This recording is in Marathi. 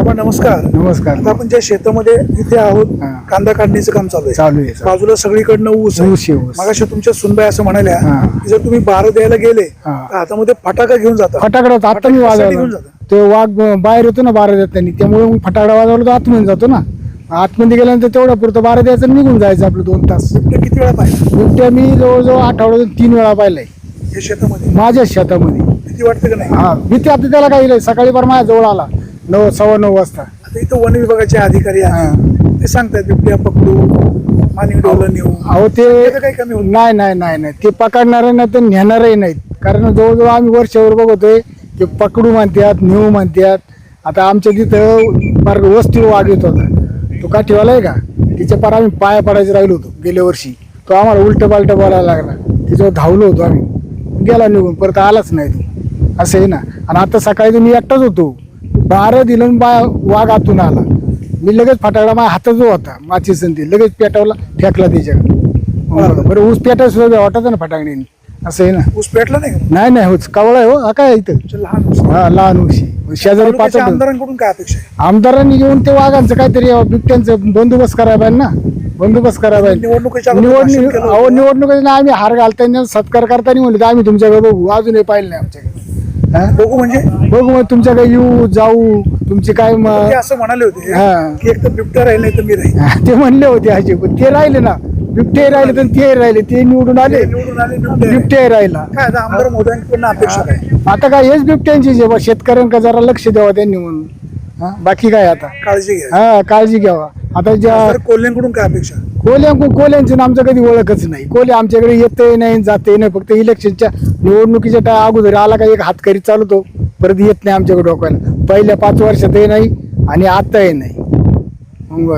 बाबा नमस्कार. नमस्कार. आता आपण ज्या शेतामध्ये इथे आहोत हा. कांदा काढणीचं काम चालू आहे. चालू आहे चालू बाजूला सगळीकडनं ऊस ऊस आहे, ऊस. मगाशी तुमच्या सुनबाई असं म्हणाल्या हा. की जर तुम्ही बारा द्यायला गेले हा. तर हातामध्ये फटाका घेऊन जाता. फटाकडा आता मी घेऊन वाजवला. जाता? ते वाघ अं, बाहेर येतो ना बारा देताना त्यामुळे मग फटाकडा वाजवला तर आतमध्ये जातो ना. आतमध्ये गेल्यानंतर तेवढा पुरतं बारा द्यायचं आणि निघून जायचं आपलं दोन तास. किती वेळा पाहिजे बिबट्या मी जवळजवळ आठवड्यातून तीन वेळा पाहिलाय. शेतामध्ये? माझ्या शेतामध्ये. किती वाटतं का नाही? हा भीती आता त्याला काही नाही. सकाळी बार माझ्या जवळ आला. नऊ सव्वा नऊ वाजता. आता इथं वन विभागाचे अधिकारी आहेत. ते सांगतात बिबट्या पकडू मानवी डोलं नेऊ. अहो ते त्याचं काही कमी होत नाही. नाही नाही नाही ते पकडणारे नाही तर नेणारही नाहीत. कारण जवळजवळ आम्ही वर्षावर बघतोय ते पकडू म्हणतात नेऊ म्हणतात. आता आमच्या तिथं फार वस्तीवर वाघ येत होता. तो काठीवाला आहे का? तिच्या पार आम्ही पाया पडायचं राहिलो होतो गेल्या वर्षी. तो आम्हाला उलट पालट बोलायला लागला. त्याच्यावर धावलो होतो आम्ही. गेला निघून परत आलाच नाही तो. असं आहे ना. आणि आता सकाळी तर मी एकटाच होतो. बारा दिलं बा वाघ आतून आला. मी लगेच फटाकडा माझ्या हातात जो होता माची संधी लगेच पेटवला फेकला त्याच्याकडे बरं ऊस पेटा सुद्धा वाटत ना फटाकड्याने. असं आहे ना? ऊस पेटला नाही नाही नाही होच कवळा आहे हो हा काय इथं? लहान हा लहान ऊशी शेजारी पाच आमदारांकडून काय अपेक्षा आमदारांनी येऊन ते वाघांचं काहीतरी बिबट्यांचं बंदोबस्त करायला ना. बंदोबस्त करायला निवडणुकीच्या अगोदर भाषण निवडणूक केलं अहो होतं. निवडणुकीला आम्ही हार घालताना सत्कार करताना म्हणले आम्ही तुमच्याकडे बघू अजूनही पाहिलं नाही आमच्याकडे. हा? बघू म्हणजे? बघू मग तुमच्याकडे येऊ जाऊ तुमची काय म- ते असं म्हणाले होते. हा. की एक तर बिबट्या राहील नाही तर मी राहील. ते म्हणले होते असे पण ते राहिले ना. बिबटे राहिले तर ते राहिले ते निवडून आले. ते निवडून आले बिबट्या राहील. बिबटे राहिला. काय आता आमदार मोदयांकडून अपेक्षा काय? आता काय हेच बिबट्यांची जेव्हा शेतकऱ्यांका जरा लक्ष द्यावं त्यांनी म्हणून. हा, बाकी काय आता? काळजी घ्या. हा काळजी घ्यावा. आता ज्या तर कोल्ह्यांकडून काय अपेक्षा? कोल्या कोल्यांची ना आमचं कधी ओळखच नाही. कोले आमच्याकडे येतही नाही जातही नाही फक्त इलेक्शनच्या निवडणुकीच्या टाय अगोदर आला का एक हातकरी चालवतो परत येत नाही आमच्याकडे डोक्याला. पहिल्या पाच वर्षातही नाही आणि आताही नाही. मग